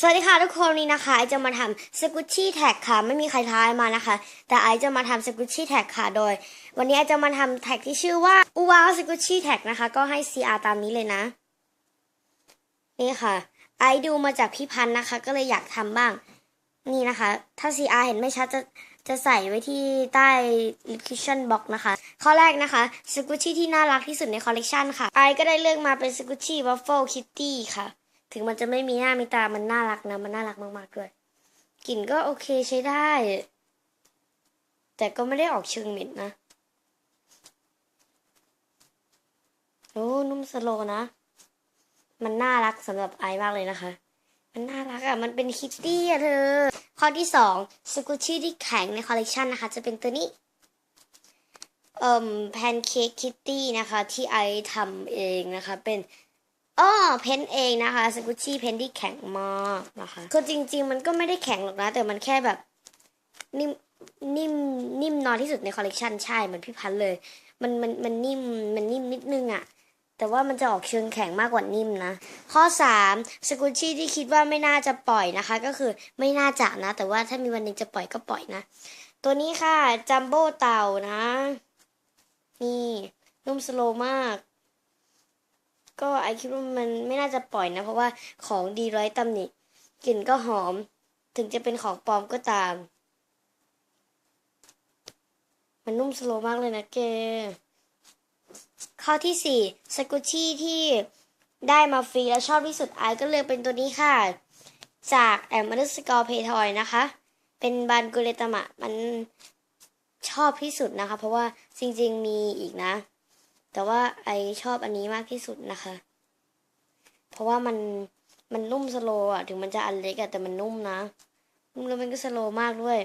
สวัสดีค่ะทุกคนนี้นะคะไอจะมาทำสกุชชี่แท็กค่ะ ไม่มีใครทายมานะคะ แต่ไอจะมาทำสกุชชี่แท็กค่ะโดย วันนี้ไอจะมาทำแท็กที่ชื่อว่าอูวาสกุชชี่แท็กนะคะ ก็ให้ CR ตามนี้เลยนะ นี่ค่ะ ไอดูมาจากพี่พันนะคะ ก็เลยอยากทำบ้าง นี่นะคะ ถ้า CR เห็นไม่ชัดจะจะใส่ไว้ที่ใต้ description box นะคะ ข้อแรกนะคะสกุชชี่ที่น่ารักที่สุดในคอลเลกชันค่ะไอก็ได้เลือกมาเป็นสกุชชี่ Waffle Kitty ค่ะ ถึงมันจะไม่มีหน้ามีตา มันน่ารักนะ มันน่ารักมากๆด้วย กลิ่นก็โอเคใช้ได้ แต่ก็ไม่ได้ออกเชิงเหม็นนะ โอ้ นุ่มสโลนะ มันน่ารักสำหรับไอมากเลยนะคะ มันน่ารักอะ่ะ มันเป็นคิตตี้อะเธอ ข้อที่สองสกุชชี่ที่แข็งในคอลเลกชันนะคะ จะเป็นตัวนี้เอ่มแพนเค้กคิตตี้นะคะ ที่ไอทำเองนะคะ เป็น อ้อเพนเองนะคะสกุชชี่เพนที่แข็งมากนะคะคือจริง ๆ มันก็ไม่ได้แข็งหรอกนะ แต่มันแค่แบบนิ่มนิ่มนิ่มนอนที่สุดในคอลเลกชันใช่เหมือนพี่พันเลย มันมันมันนิ่มมันนิ่มนิดนึงอะแต่ว่ามันจะออกเชิงแข็งมากกว่านิ่มนะ ข้อสามสกุชชี่ที่คิดว่าไม่น่าจะปล่อยนะคะ ก็คือไม่น่าจะนะ แต่ว่าถ้ามีวันหนึ่งจะปล่อยก็ปล่อยนะ ตัวนี้ค่ะ จัมโบ้เต่านะ นี่นุ่มสโลมาก ก็ไอคิดว่ามันไม่น่าจะปล่อยนะ เพราะว่าของดีไร้ตำหนิกลิ่นก็หอม ถึงจะเป็นของปลอมก็ตาม มันนุ่มสโลมากเลยนะเกข้อที่สี่สกุชี่ที่ได้มาฟรีแล้วชอบที่สุดไอก็เลือกเป็นตัวนี้ค่ะ จากแอม u ันสกอร์เพทอยนะคะ เป็นบานกุเลตมะมันชอบที่สุดนะคะ เพราะว่าจริงๆมีอีกนะ แต่ว่าไอชอบอันนี้มากที่สุดนะคะ เพราะว่ามันมันนุ่มสโลว์อะถึงมันจะอันเล็กอะแต่มันนุ่มนะนุ่มแล้วมันก็สโลมากด้วย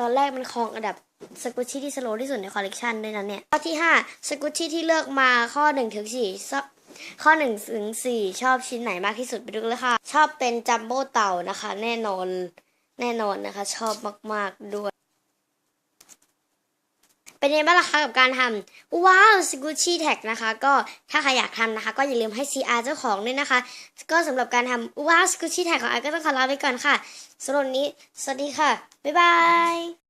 ตอนแรกมันครองอันดับสกุชชี่ที่สโลที่สุดในคอลเลกชันด้วยนะเนี่ย ข้อที่ห้าสกุชชี่ที่เลือกมาข้อหนึ่งถึงสี่ข้อหนึ่งถึงสี่ชอบชิ้นไหนมากที่สุดไปดูเลยค่ะ ชอบเป็นจัมโบ้เต่านะคะ แน่นอนแน่นอนนะคะ ชอบมาก ๆด้วย เป็นยังไงบ้างคะกับการทำว้าวสกูชี่แท็กนะคะ ก็ถ้าใครอยากทำนะคะ ก็อย่าลืมให้ CR เจ้าของด้วยนะคะ ก็สำหรับการทำว้าวสกูชี่แท็กของไอก็ต้องขอลาไปก่อนค่ะสำหรับวันนี้ สวัสดีค่ะ บ๊ายบาย